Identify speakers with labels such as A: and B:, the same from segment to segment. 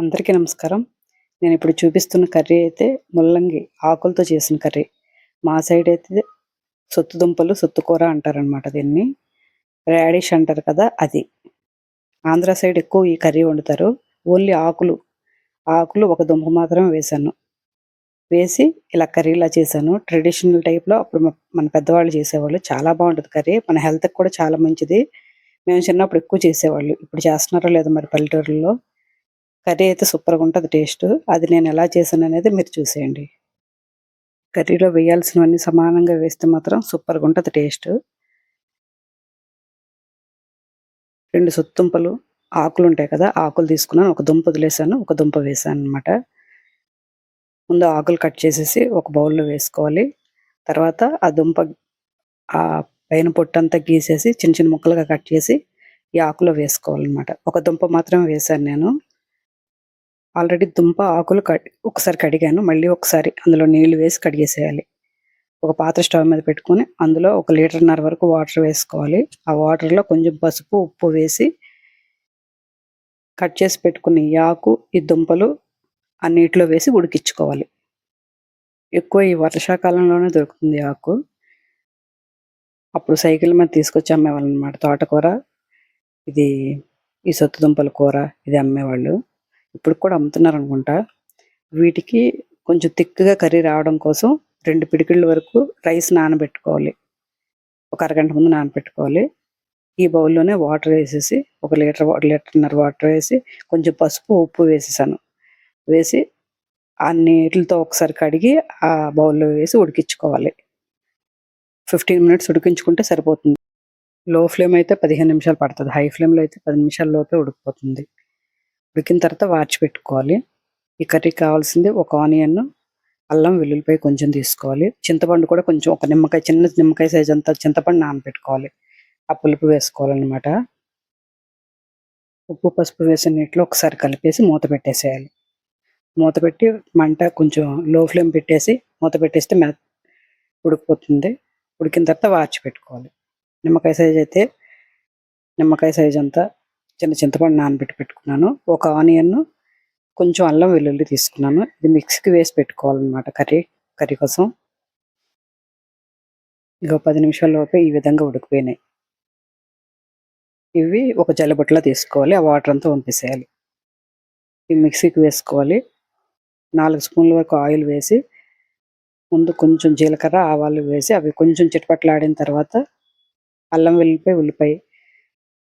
A: అందరికీ నమస్కారం. నేను ఇప్పుడు చూపిస్తున్న కర్రీ అయితే ముల్లంగి ఆకులతో చేసిన కర్రీ. మా సైడ్ అయితే సొత్తు దుంపలు సొత్తు కూర అంటారనమాట దీన్ని. రాడిష్ అంటారు కదా అది. ఆంధ్ర సైడ్ ఎక్కువ ఈ కర్రీ వండుతారు. ఓన్లీ ఆకులు. ఆకులు ఒక దుంప మాత్రమే వేశాను. వేసి ఇలా కర్రీలా చేశాను. ట్రెడిషనల్ టైప్లో అప్పుడు మన పెద్దవాళ్ళు చేసేవాళ్ళు. చాలా బాగుంటుంది కర్రీ. మన హెల్త్కి కూడా చాలా మంచిది. మేము చిన్నప్పుడు ఎక్కువ చేసేవాళ్ళు. ఇప్పుడు చేస్తున్నారో లేదో మరి పల్లెటూరులో కర్రీ అయితే సూపర్గా ఉంటుంది టేస్ట్. అది నేను ఎలా చేశాను అనేది మీరు చూసేయండి. కర్రీలో వేయాల్సినవన్నీ సమానంగా వేస్తే మాత్రం సూపర్గా ఉంటుంది టేస్ట్. రెండు సొత్తుంపలు ఆకులు ఉంటాయి కదా ఆకులు తీసుకున్నాను. ఒక దుంప వదిలేసాను ఒక దుంప వేసాను అనమాట ముందు ఆకులు కట్ చేసేసి ఒక బౌల్లో వేసుకోవాలి. తర్వాత ఆ దుంప ఆ పైన పొట్టంతా గీసేసి చిన్న చిన్న ముక్కలుగా కట్ చేసి ఈ ఆకులో వేసుకోవాలన్నమాట. ఒక దుంప మాత్రమే వేశాను నేను. ఆల్రెడీ దుంప ఆకులు కడి ఒకసారి కడిగాను మళ్ళీ ఒకసారి అందులో నీళ్ళు వేసి కడిగేసేయాలి ఒక పాత్ర స్టవ్ మీద పెట్టుకొని అందులో ఒక లీటర్న్నర వరకు వాటర్ వేసుకోవాలి. ఆ వాటర్లో కొంచెం పసుపు ఉప్పు వేసి కట్ చేసి పెట్టుకున్న ఈ ఆకు ఈ దుంపలు ఆ నీటిలో వేసి ఉడికించుకోవాలి. ఎక్కువ ఈ వర్షాకాలంలోనే దొరుకుతుంది ఆకు. అప్పుడు సైకిల్ మీద తీసుకొచ్చి అమ్మేవాళ్ళు అనమాట తోటకూర. ఇది ఈ సొత్తు దుంపల కూర ఇది అమ్మేవాళ్ళు. ఇప్పుడు కూడా అమ్ముతున్నారు అనుకుంటా వీటికి కొంచెం తిక్కుగా కర్రీ రావడం కోసం రెండు పిడికిళ్ళ వరకు రైస్ నానబెట్టుకోవాలి. ఒక అరగంట ముందు నానబెట్టుకోవాలి. ఈ బౌల్లోనే వాటర్ వేసేసి ఒక లీటర్ లీటర్న్నర వాటర్ వేసి కొంచెం పసుపు ఉప్పు వేసేసాను. వేసి ఆ నీటితో ఒకసారి కడిగి ఆ బౌల్లో వేసి ఉడికించుకోవాలి. ఫిఫ్టీన్ మినిట్స్ ఉడికించుకుంటే సరిపోతుంది. లో ఫ్లేమ్ అయితే పదిహేను నిమిషాలు పడుతుంది. హై ఫ్లేమ్లో అయితే పది నిమిషాల లోపే ఉడికిపోతుంది. ఉడికిన తర్వాత వాచి పెట్టుకోవాలి. ఈ కర్రీ కావాల్సింది ఒక ఆనియన్ అల్లం వెల్లుల్లిపాయ కొంచెం తీసుకోవాలి. చింతపండు కూడా కొంచెం ఒక నిమ్మకాయ చిన్న నిమ్మకాయ సైజ్ అంతా చింతపండు నానబెట్టుకోవాలి. ఆ పులుపు వేసుకోవాలన్నమాట. ఉప్పు పసుపు వేసిన నీటిలో ఒకసారి కలిపేసి మూత పెట్టేసేయాలి. మూత పెట్టి మంట కొంచెం లో ఫ్లేమ్ పెట్టేసి మూత పెట్టేస్తే మె ఉడికిపోతుంది. ఉడికిన తర్వాత వాచి పెట్టుకోవాలి. నిమ్మకాయ సైజ్ అయితే నిమ్మకాయ సైజ్ అంతా చిన్న చింతపండు నానబెట్టి పెట్టుకున్నాను. ఒక ఆనియన్ కొంచెం అల్లం వెల్లుల్లి తీసుకున్నాను. ఇది మిక్సీకి వేసి పెట్టుకోవాలన్నమాట కర్రీ కర్రీ కోసం. ఇక పది నిమిషాల లోపే ఈ విధంగా ఉడికిపోయినాయి. ఇవి ఒక జల్లబుట్టలో తీసుకోవాలి. ఆ వాటర్ అంతా పంపేసేయాలి ఈ మిక్సీకి వేసుకోవాలి. నాలుగు స్పూన్ల వరకు ఆయిల్ వేసి ముందు కొంచెం జీలకర్ర ఆవాలు వేసి అవి కొంచెం చిటపట్లాడిన తర్వాత అల్లం వెల్లిపాయ ఉల్లిపాయ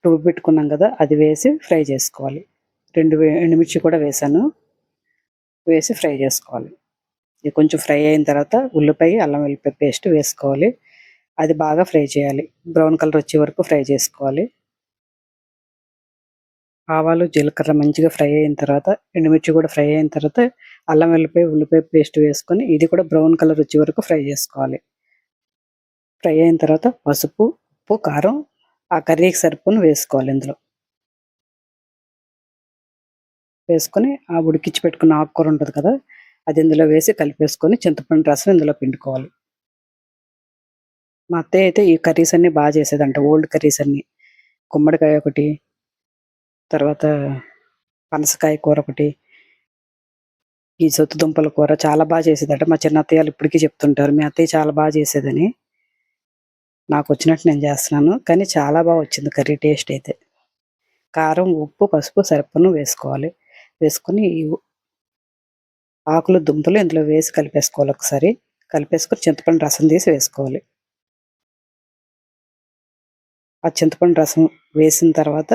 A: రుబ్బు పెట్టుకున్నాం కదా అది వేసి ఫ్రై చేసుకోవాలి. రెండు వే- ఎండుమిర్చి కూడా వేసాను. వేసి ఫ్రై చేసుకోవాలి. ఇది కొంచెం ఫ్రై అయిన తర్వాత ఉల్లిపాయ అల్లం వెల్లిపాయ పేస్ట్ వేసుకోవాలి. అది బాగా ఫ్రై చేయాలి. బ్రౌన్ కలర్ వచ్చే వరకు ఫ్రై చేసుకోవాలి. ఆవాలు జీలకర్ర మంచిగా ఫ్రై అయిన తర్వాత ఎండుమిర్చి కూడా ఫ్రై అయిన తర్వాత అల్లం వెల్లిపాయ ఉల్లిపాయ పేస్ట్ వేసుకొని ఇది కూడా బ్రౌన్ కలర్ వచ్చే వరకు ఫ్రై చేసుకోవాలి. ఫ్రై అయిన తర్వాత పసుపు ఉప్పు కారం ఆ కర్రీకి సరిపోను వేసుకోవాలి ఇందులో. వేసుకొని ఆ ఉడికించి పెట్టుకున్న ఆకుకూర ఉంటుంది కదా అది ఇందులో వేసి కలిపేసుకొని చింతపండు రసం ఇందులో పిండుకోవాలి. మా అత్తయ్య అయితే ఈ కర్రీస్ అన్నీ బాగా చేసేదంట ఓల్డ్ కర్రీస్ అన్ని. గుమ్మడికాయ ఒకటి తర్వాత పనసకాయ కూర ఒకటి ఈ సొత్తు దుంపల కూర చాలా బాగా చేసేదంట. మా చిన్న అత్తయ్యలు ఇప్పటికీ చెప్తుంటారు మీ అత్తయ్య చాలా బాగా చేసేదని. నాకు వచ్చినట్టు నేను చేస్తున్నాను. కానీ చాలా బాగా వచ్చింది కర్రీ టేస్ట్ అయితే. కారం ఉప్పు పసుపు సరిపను వేసుకోవాలి. వేసుకొని ఆకులు దుంపలు ఇందులో వేసి కలిపేసుకోవాలి ఒకసారి. కలిపేసుకొని చింతపండు రసం తీసి వేసుకోవాలి. ఆ చింతపండు రసం వేసిన తర్వాత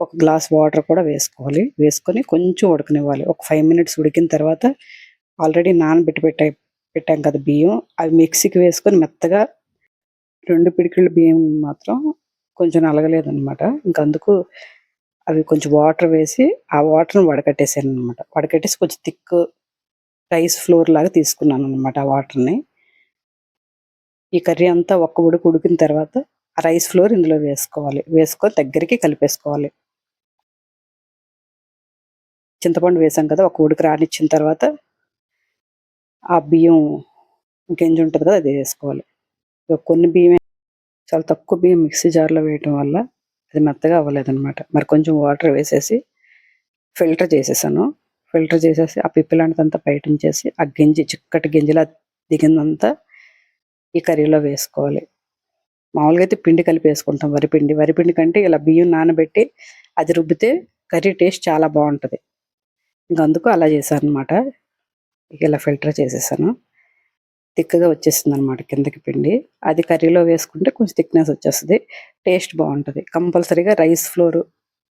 A: ఒక గ్లాస్ వాటర్ కూడా వేసుకోవాలి. వేసుకొని కొంచెం ఉడకనివ్వాలి. ఒక ఫైవ్ మినిట్స్ ఉడికిన తర్వాత ఆల్రెడీ నానబెట్టి పెట్టే పెట్టాం కదా బియ్యం. అవి మిక్సీకి వేసుకొని మెత్తగా రెండు పిడికిళ్ళ బియ్యం మాత్రం కొంచెం నలగలేదు అనమాట ఇంకా అందుకు అవి కొంచెం వాటర్ వేసి ఆ వాటర్ని వడకట్టేసాను అనమాట వడకట్టేసి కొంచెం థిక్ రైస్ ఫ్లోర్ లాగా తీసుకున్నాను అనమాట ఆ వాటర్ని. ఈ కర్రీ అంతా ఒక్క ఉడికి ఉడికిన తర్వాత ఆ రైస్ ఫ్లోర్ ఇందులో వేసుకోవాలి. వేసుకొని దగ్గరికి కలిపేసుకోవాలి. చింతపండు వేసాం కదా ఒక ఉడికి రానిచ్చిన తర్వాత ఆ బియ్యం గింజ ఉంటుంది కదా అది వేసుకోవాలి. కొన్ని బియ్యం చాలా తక్కువ బియ్యం మిక్సీ జార్లో వేయటం వల్ల అది మెత్తగా అవ్వలేదనమాట మరి కొంచెం వాటర్ వేసేసి ఫిల్టర్ చేసేసాను. ఫిల్టర్ చేసేసి ఆ పిప్పి లాంటిదంతా ఆ గింజి చిక్కటి గింజలా దిగిందంతా ఈ కర్రీలో వేసుకోవాలి. మామూలుగా అయితే పిండి కలిపి వేసుకుంటాం. వరిపిండి వరిపిండి కంటే ఇలా బియ్యం నానబెట్టి అది రుబ్బితే కర్రీ టేస్ట్ చాలా బాగుంటుంది. ఇంక అందుకు అలా చేశాను అనమాట ఇలా ఫిల్టర్ చేసేసాను. తిక్కగా వచ్చేసింది అనమాట కిందకి పిండి. అది కర్రీలో వేసుకుంటే కొంచెం థిక్నెస్ వచ్చేస్తుంది. టేస్ట్ బాగుంటుంది. కంపల్సరీగా రైస్ ఫ్లోర్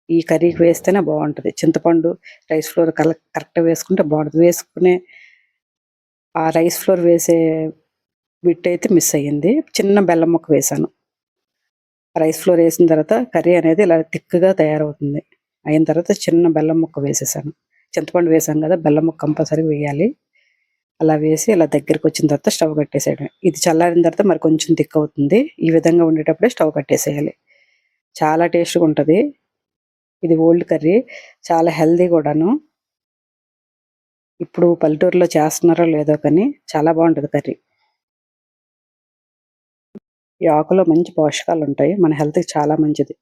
A: ఈ కర్రీకి వేస్తేనే బాగుంటుంది. చింతపండు రైస్ ఫ్లోర్ కల కరెక్ట్గా వేసుకుంటే బాగుంటుంది. వేసుకునే ఆ రైస్ ఫ్లోర్ వేసే బిట్ అయితే మిస్ అయ్యింది. చిన్న బెల్లం ముక్క వేసాను. రైస్ ఫ్లోర్ వేసిన తర్వాత కర్రీ అనేది ఇలా థిక్గా తయారవుతుంది. అయిన తర్వాత చిన్న బెల్లం ముక్క వేసేసాను. చింతపండు వేసాం కదా బెల్లం ముక్క కంపల్సరీ వేయాలి. అలా వేసి అలా దగ్గరికి వచ్చిన తర్వాత స్టవ్ కట్టేసేయడం ఇది చల్లారిన తర్వాత మరి కొంచెం థిక్ అవుతుంది. ఈ విధంగా ఉండేటప్పుడే స్టవ్ కట్టేసేయాలి. చాలా టేస్ట్గా ఉంటుంది. ఇది ఓల్డ్ కర్రీ. చాలా హెల్దీ కూడాను. ఇప్పుడు పల్లెటూరులో చేస్తున్నారో లేదో కానీ చాలా బాగుంటుంది కర్రీ. ఈ ఆకులో మంచి పోషకాలు ఉంటాయి మన హెల్త్కి చాలా మంచిది.